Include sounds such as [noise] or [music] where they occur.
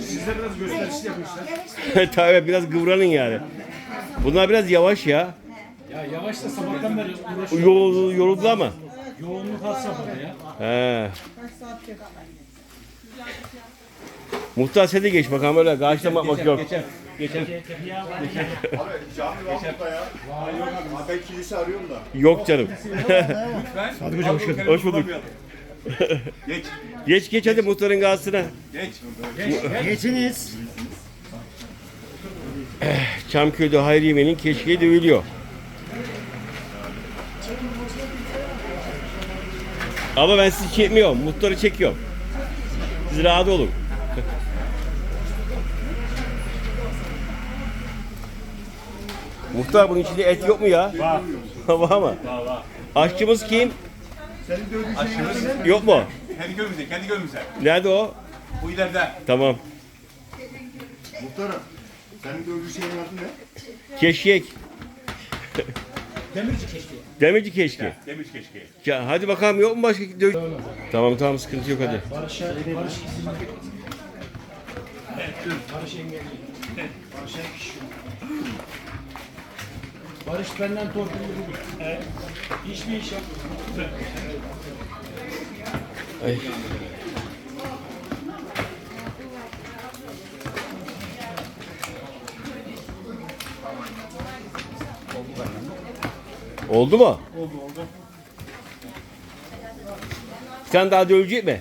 Siz de biraz gösterişli işte. Tabii biraz kıvranın yani. Bunlar biraz yavaş ya. Ya yavaş da sabahtan beri uğraşıyor. Yol, yoruldular mı? Yoğunluk has safhada ya. He. Muhtar sen de geç bakalım öyle karşılamak bak yok. Abi cami var burada ya. Abi ben kilise arıyorum da. Yok canım. Hadi [laughs] hocam hoş geldin. Hoş bulduk. Geç. Geç geç hadi muhtarın karşısına. Geç. Geçiniz. Çamköy'de Hayriye'nin keşkeği dövülüyor. Ama ben sizi çekmiyorum. Muhtarı çekiyorum. Siz rahat olun. Muhtar bunun içinde et yok mu ya? Var. [laughs] var mı? Var var. Aşçımız kim? Senin dövdüğün şeyin adı ne? Yok mu? Kendi gölümüzde, kendi gölümüzde. Nerede o? Bu ileride. Tamam. Muhtarım. Senin dövdüğün şeyin adı ne? Keşkek. [laughs] Demirci keşke. Demirci keşke. Demiş keşke. Ya hadi bakalım yok mu başka dö- Tamam tamam sıkıntı yok hadi. Barış'a, Barış izin Barış engelli. Barış'a kişi. Barış benden torpilli bugün. Evet. Hiçbir iş yok. Ay. Oldu mu? Oldu oldu. Sen daha dövecek mi?